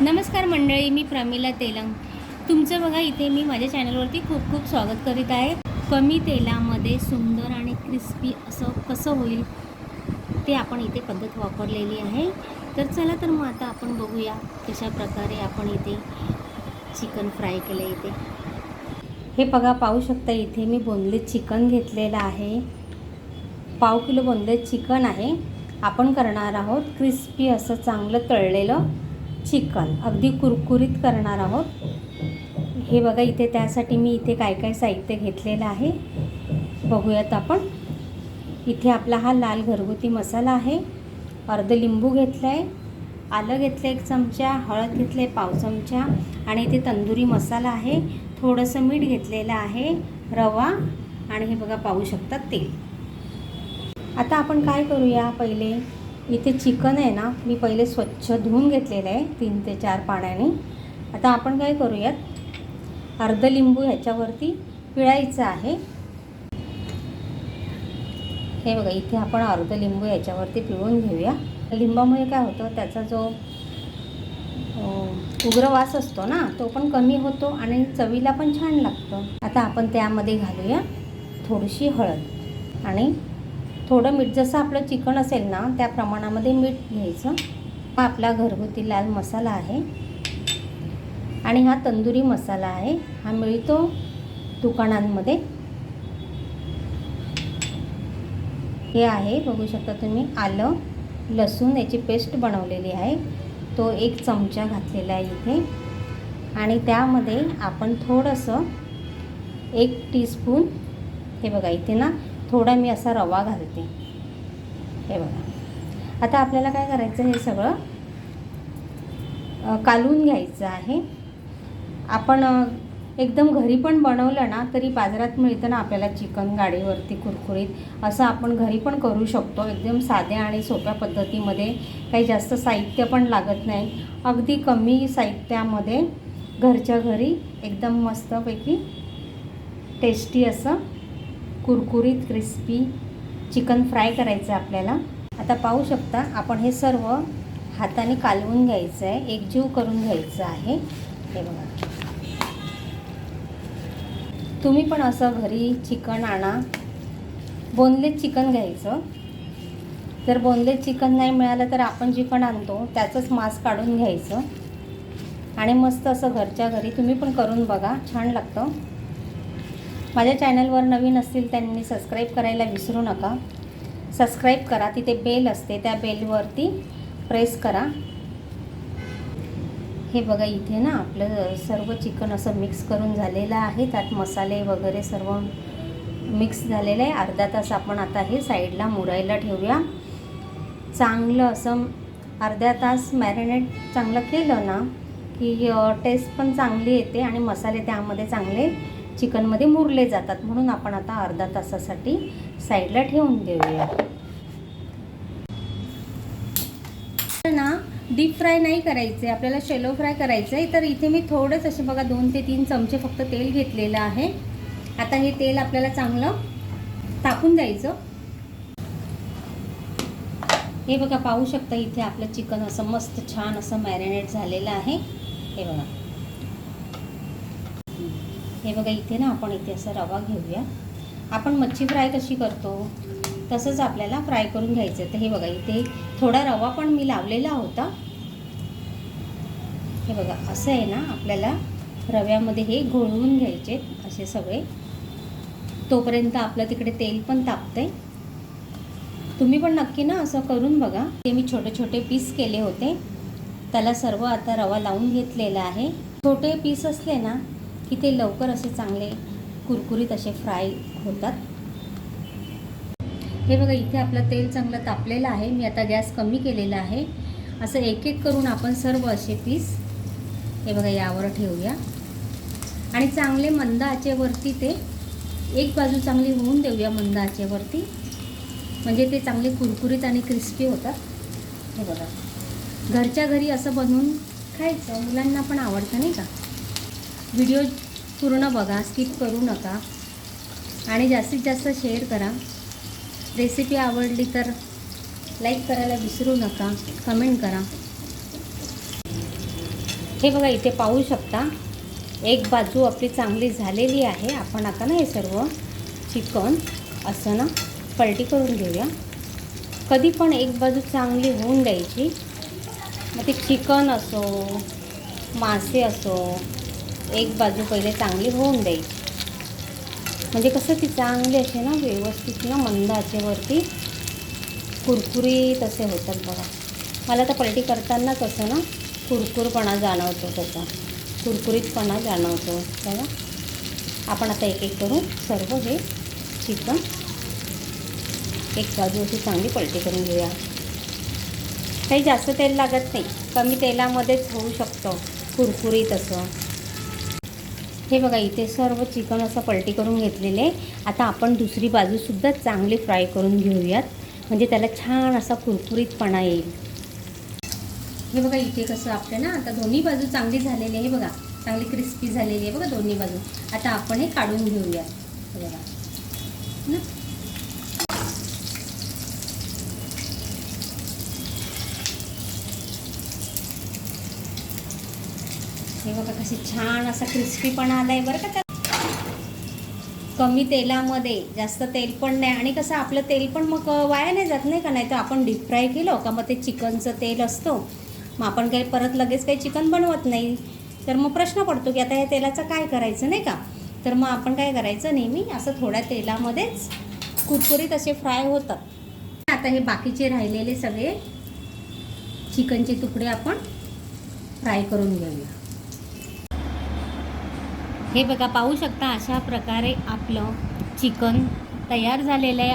नमस्कार मंडळी मी प्रमिला तेलंग. तुमचं बघा इथे मी माझ्या चॅनलवरती खूप खूप स्वागत करीत आहे. कमी तेलामध्ये सुंदर आणि क्रिस्पी असं कसं होईल ते आपण इथे पद्धत वापरलेली आहे. तर चला तर मग आता आपण बघूया कशा प्रकारे आपण इथे चिकन फ्राय केलं इथे. हे बघा पाहू शकता इथे मी बोनलेस चिकन घेतलेलं आहे. पाव किलो बोनलेस चिकन आहे. आपण करणार आहोत क्रिस्पी असं चांगलं तळलेलं. चिकन. अगदी कुरकुरीत करणार आहोत. हे बघा इथे त्यासाठी मी इथे काय काय साहित्य घेतलेलं आहे. बघूयात आपण. इथे आपला हा लाल घरगुती मसाला आहे. अर्ध लिंबू घेतलं आहे आलं घेतलं एक चमचा हळद घेतलं आहे पाव चमचा आणि इथे तंदुरी मसाला आहे. थोडंसं मीठ घेतलेलं आहे रवा आणि हे बघा पाहू शकतात तेल. आता आपण काय करूया? पहिले इथे चिकन आहे ना मी पहिले स्वच्छ धुवून घेतलेलं आहे तीन ते चार पाण्याने. आता आपण काय करूयात? अर्ध लिंबू ह्याच्यावरती पिळायचं आहे. हे बघा इथे आपण अर्ध लिंबू ह्याच्यावरती पिळून घेऊया. लिंबामुळे काय होतं त्याचा जो उग्र वास असतो ना तो पण कमी होतो आणि चवीला पण छान लागतं. आता आपण त्यामध्ये घालूया थोडीशी हळद आणि थोडं मीठ जसं आपलं चिकन असेल ना त्या प्रमाणामध्ये मीठ घ्यायचं. हा आपला घरगुती लाल मसाला आहे. आणि हा तंदुरी मसाला आहे. हा मिळतो दुकानांमध्ये. हे आहे बघू शकता तुम्ही आलं लसूण याची पेस्ट बनवलेली आहे. तो एक चमचा घातलेला आहे इथे. आणि त्यामध्ये आपण थोडंसं एक टीस्पून हे बघा इथे ना थोडा मी असा रवा घालते. हे बघा. आता आपल्याला काय करायचं हे सगळं? कालून घ्यायचं आहे. आपण एकदम घरी पण बनवलं ना तरी बाजारात मिळतं ना आपल्याला चिकन गाडीवरती कुरकुरीत असं आपण घरी पण करू शकतो. एकदम साध्या आणि सोप्या पद्धतीमध्ये काही जास्त साहित्य पण लागत नाही. अगदी कमी साहित्यामध्ये घरच्या घरी एकदम मस्तपैकी टेस्टी असं कुरकुरीत क्रिस्पी चिकन फ्राय करायचं आहे आपल्याला. आता पाहू शकता आपण हे सर्व हाताने कालवून घ्यायचं आहे. एकजीव करून घ्यायचं आहे. हे बघा. तुम्ही पण असं घरी चिकन आणा. बोनलेस चिकन घ्यायचं. जर बोनलेस चिकन नाही मिळालं तर आपण चिकन आणतो त्याचंच मांस काढून घ्यायचं. आणि मस्त असं घरच्या घरी तुम्ही पण करून बघा. छान लागतं. माझ्या चॅनलवर नवीन असतील त्यांनी सबस्क्राईब करायला विसरू नका. सबस्क्राईब करा तिथे बेल असते त्या बेलवरती प्रेस करा. हे बघा इथे ना आपलं सर्व चिकन असं मिक्स करून झालेलं आहे. त्यात मसाले वगैरे सर्व मिक्स झालेलं आहे. अर्धा तास आपण आता हे साईडला मुरायला ठेवूया. चांगलं असं अर्ध्या तास मॅरिनेट चांगलं केलं ना की टेस्ट पण चांगली येते आणि मसाले त्यामध्ये चांगले चिकनमध्ये मुरले जातात. म्हणून आपण आता अर्धा तासासाठी साईडला ठेवून देऊया. तर ना डीप फ्राय नाही करायचे. आपल्याला शेलो फ्राय करायचं आहे तर इथे मी थोडंच असे बघा दोन ते तीन चमचे फक्त तेल घेतलेलं आहे. आता हे तेल आपल्याला चांगलं टाकून द्यायचं. हे बघा पाहू शकता इथे आपलं चिकन असं मस्त छान असं मॅरिनेट झालेलं आहे. हे बघा. हे बघा इथे ना आपण इथे असं रवा घेऊया. आपण मच्छी फ्राय कशी करतो? तसंच आपल्याला फ्राय करून घ्यायचं. तर हे बघा इथे थोडा रवा पण मी लावलेला होता. हे बघा असं आहे ना आपल्याला रव्यामध्ये हे घोळवून घ्यायचे असे सगळे. तोपर्यंत आपलं तिकडे तेल पण तापतंय. तुम्ही पण नक्की ना असं करून बघा. ते मी छोटे छोटे पीस केले होते. त्याला सर्व आता रवा लावून घेतलेला आहे. छोटे पीस असले ना की ते लवकर असे चांगले कुरकुरीत असे फ्राय होतात. हे बघा इथे आपलं तेल चांगलं तापलेलं आहे. मी आता गॅस कमी केलेला आहे. असं एक एक करून आपण सर्व असे पीस हे बघा यावर ठेवूया. आणि चांगले मंद आचेवरती ते एक बाजू चांगली होऊन देऊया मंद आचेवरती. म्हणजे ते चांगले कुरकुरीत आणि क्रिस्पी होतात. हे बघा. घरच्या घरी असं बनवून खायचं. मुलांना पण आवडतं नाही का? व्हिडिओ पूर्ण बघा स्किप करू नका. आणि जास्तीत जास्त शेअर करा. रेसिपी आवडली तर लाईक करायला विसरू नका कमेंट करा. हे बघा इथे पाहू शकता एक बाजू आपली चांगली झालेली आहे. आपण आता ना हे सर्व चिकन असं ना पलटी करून घेऊया. कधी पण एक बाजू चांगली होऊन द्यायची. मग ते चिकन असो मासे असो एक बाजू पहिले चांगली होऊन द्यायची. म्हणजे कसं ती चांगली असे ना व्यवस्थित ना मंद आचेवरती कुरकुरीत असे होतात बघा. मला तर पलटी करतानाच असं ना कुरकुरपणा जाणवतो त्याचा. कुरकुरीतपणा जाणवतो बघा. आपण आता एक एक करून सर्व हे चिकन एक बाजू अशी चांगली पलटी करून घेऊया. काही जास्त तेल लागत नाही. कमी तेलामध्येच होऊ शकतं. कुरकुरीत असं. हे बघा इथे सर्व चिकन असं पलटी करून घेतलेले आहे. आता आपण दुसरी बाजूसुद्धा चांगली फ्राय करून घेऊयात. म्हणजे त्याला छान असा कुरकुरीतपणा येईल. हे बघा इथे कसं आपलं ना आता दोन्ही बाजू चांगली झालेली आहे. बघा चांगली क्रिस्पी झालेली आहे. बघा दोन्ही बाजू. आता आपण हे काढून घेऊया हे बघा. ना हे बघा कशी छान असा क्रिस्पीपणा आहे बरं का त्यात. कमी तेलामध्ये जास्त तेल पण नाही. आणि कसं आपलं तेल पण मग वाया नाही जात नाही का? नाही तर आपण डीप फ्राय केलं का मग ते चिकनचं तेल असतो. मग आपण काही परत लगेच काही चिकन बनवत नाही. तर मग प्रश्न पडतो की आता या तेलाचं काय करायचं नाही का? तर मग आपण काय करायचं नेहमी? असं थोड्या तेलामध्येच कुरकुरीत असे फ्राय होतात. आता हे बाकीचे राहिलेले सगळे चिकनचे तुकडे आपण फ्राय करून घेऊया. हे बघा पाहू शकता अशा प्रकारे आपलं चिकन तयार झालेलं आहे.